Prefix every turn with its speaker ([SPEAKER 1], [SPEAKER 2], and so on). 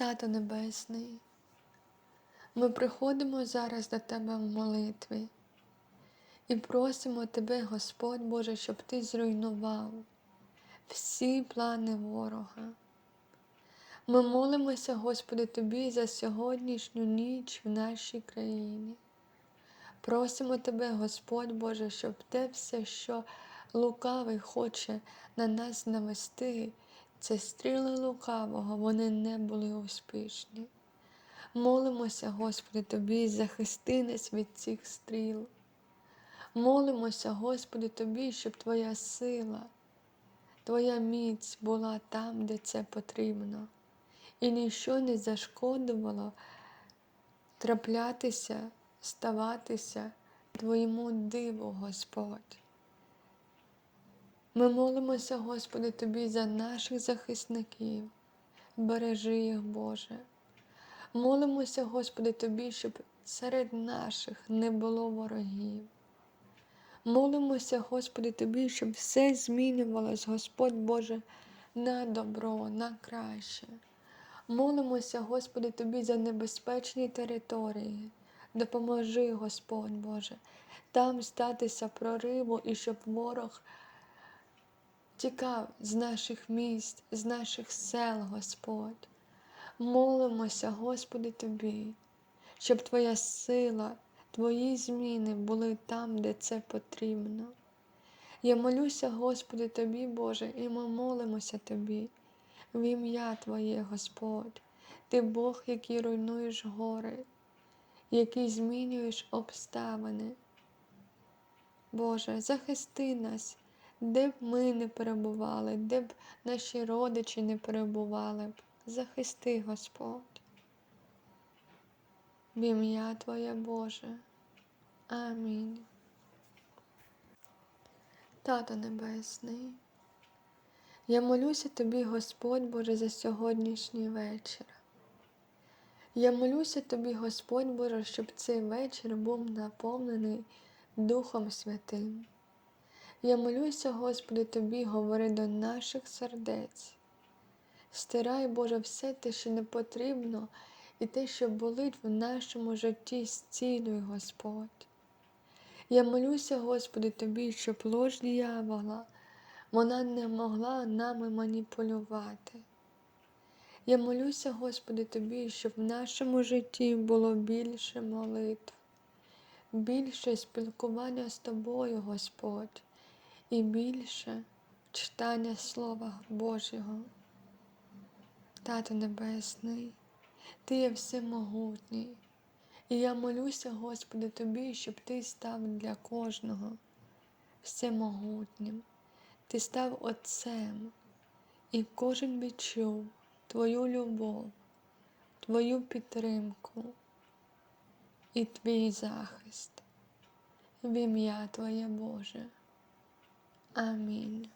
[SPEAKER 1] Тато Небесний, ми приходимо зараз до Тебе в молитві і просимо Тебе, Господь Боже, щоб Ти зруйнував всі плани ворога. Ми молимося, Господи, Тобі за сьогоднішню ніч в нашій країні. Просимо Тебе, Господь Боже, щоб те все, що лукавий хоче на нас навести, це стріли лукавого, вони не були успішні. Молимося, Господи, Тобі, захисти нас від цих стріл. Молимося, Господи, Тобі, щоб Твоя сила, Твоя міць була там, де це потрібно, і ніщо не зашкодувало траплятися, ставатися Твоєму диву, Господь. Ми молимося, Господи, Тобі за наших захисників, бережи їх, Боже. Молимося, Господи, Тобі, щоб серед наших не було ворогів. Молимося, Господи, Тобі, щоб все змінювалось, Господь Боже, на добро, на краще. Молимося, Господи, Тобі за небезпечні території. Допоможи, Господь Боже, там статися прориву і щоб ворог тікав з наших міст, з наших сел, Господь. Молимося, Господи, Тобі, щоб Твоя сила, Твої зміни були там, де це потрібно. Я молюся, Господи, Тобі, Боже, і ми молимося Тобі, в ім'я Твоє, Господь, Ти Бог, який руйнуєш гори, який змінюєш обставини. Боже, захисти нас де б ми не перебували, де б наші родичі не перебували захисти Господь. В ім'я Твоє Боже. Амінь. Тато Небесний, я молюся Тобі, Господь Боже, за сьогоднішній вечір. Я молюся Тобі, Господь Боже, щоб цей вечір був наповнений Духом Святим. Я молюся, Господи, Тобі, говори до наших сердець. Стирай, Боже, все те, що не потрібно, і те, що болить в нашому житті, зцілюй, Господь. Я молюся, Господи, Тобі, щоб ложь дьявола, вона не могла нами маніпулювати. Я молюся, Господи, Тобі, щоб в нашому житті було більше молитв, більше спілкування з Тобою, Господь і більше читання Слова Божого. Тато Небесний, Ти є всемогутній, і я молюся, Господи, Тобі, щоб Ти став для кожного всемогутнім. Ти став Отцем, і кожен відчув Твою любов, Твою підтримку і Твій захист в ім'я Твоє Боже. Амінь.